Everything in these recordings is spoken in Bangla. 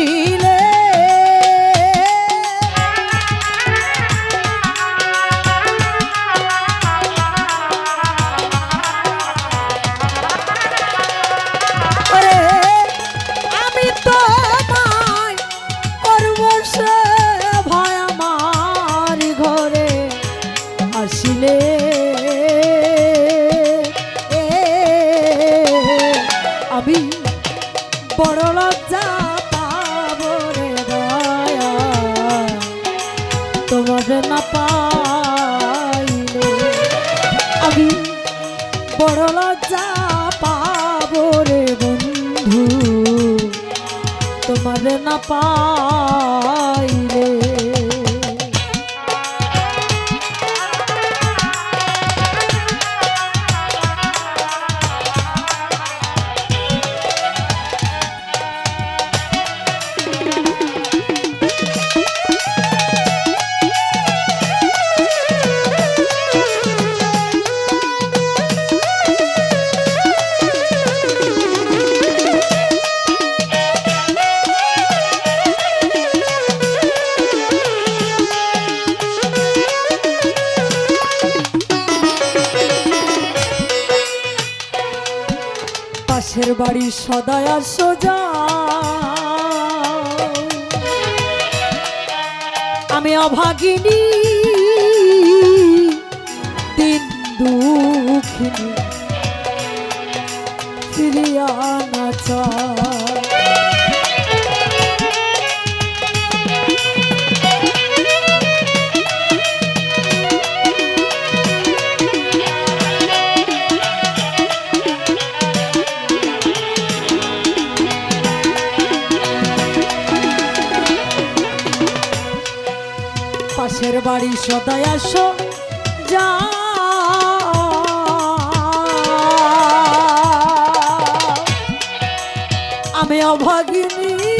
Chile. না পা বাড়ি সদায় আর সোজা। আমি অভাগিনী বাড়ি সদায় আসো যা। আমি অভাগিনী।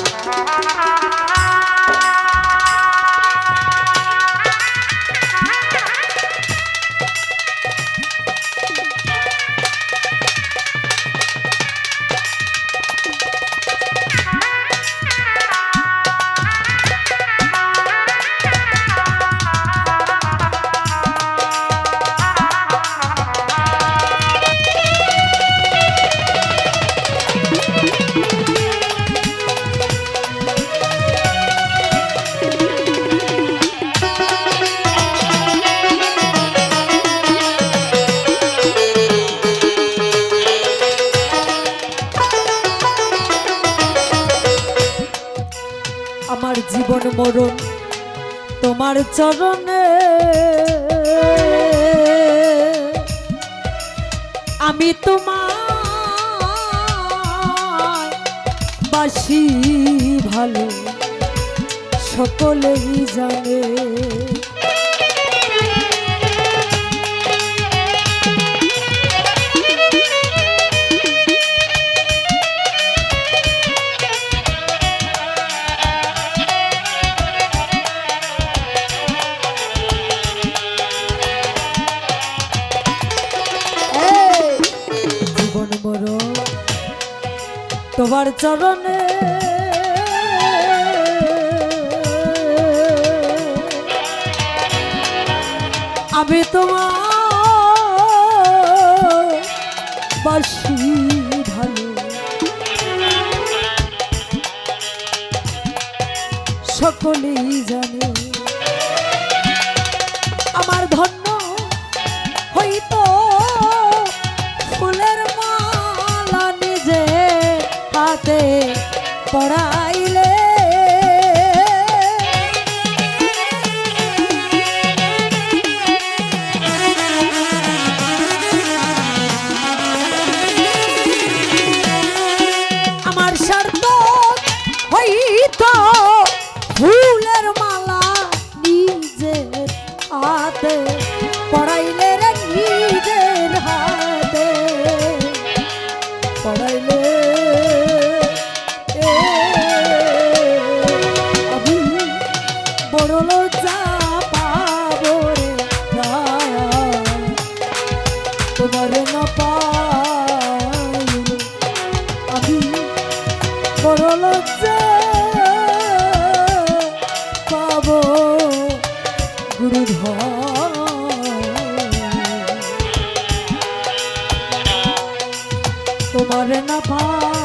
মরণ তোমার চরণে। আমি তোমার বাসি ভালো সকলেই জানে। তোমার চরণে। আমি তোমার বাসি ভালো সকলেই জানে তোমার না পাইলে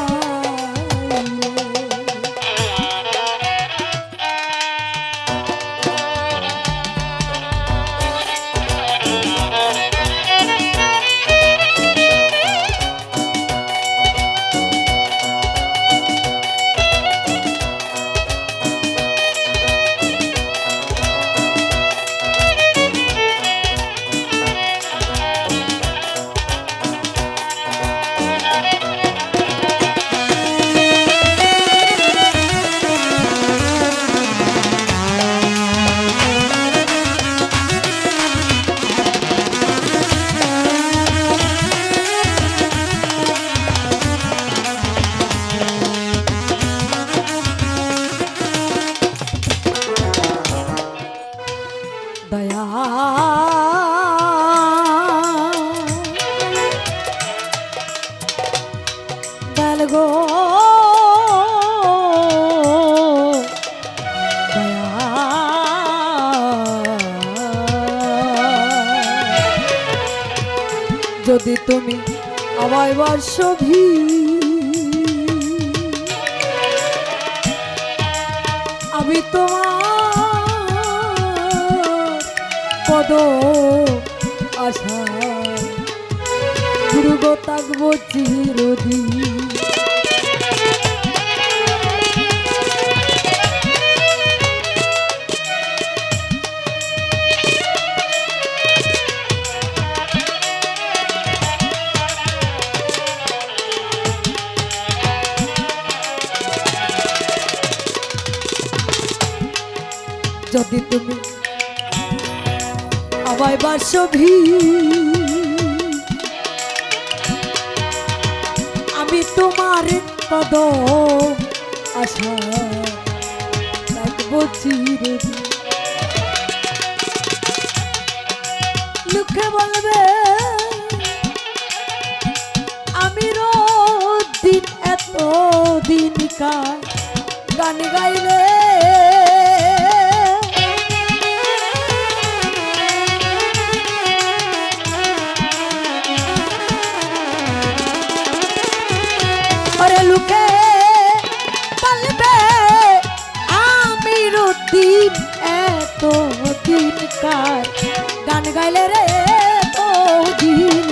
যদি তুমি আমায় বাসভি আমি তোমার পদ আশা গুরুগো থাকব চিরদিন। বাসভি আমি তোমার কদ আশা চিরদিন। মুখে বলবে, আমি রোজ দিন এত দিন গান গাইলে কার গান গাইলে রে তো দিন